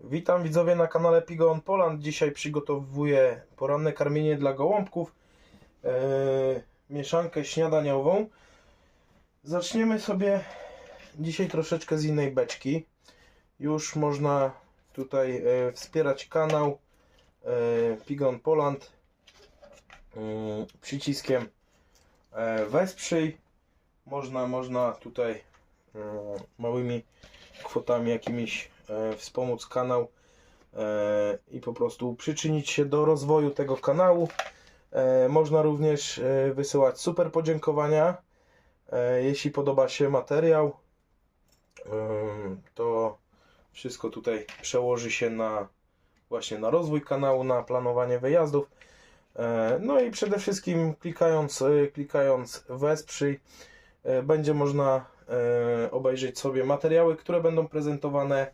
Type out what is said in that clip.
Witam widzowie na kanale Pigon Poland. Dzisiaj przygotowuję poranne karmienie dla gołąbków. Eee, mieszankę śniadaniową. Zaczniemy sobie dzisiaj troszeczkę z innej beczki. Już można tutaj e, wspierać kanał e, Pigon Poland przyciskiem e, wesprzyj. Można, można tutaj małymi kwotami jakimiś e, wspomóc kanał e, i po prostu przyczynić się do rozwoju tego kanału. E, można również e, wysyłać super podziękowania. E, jeśli podoba się materiał, to wszystko tutaj przełoży się na właśnie na rozwój kanału, na planowanie wyjazdów. E, No i przede wszystkim klikając, e, klikając wesprzyj e, będzie można e, obejrzeć sobie materiały, które będą prezentowane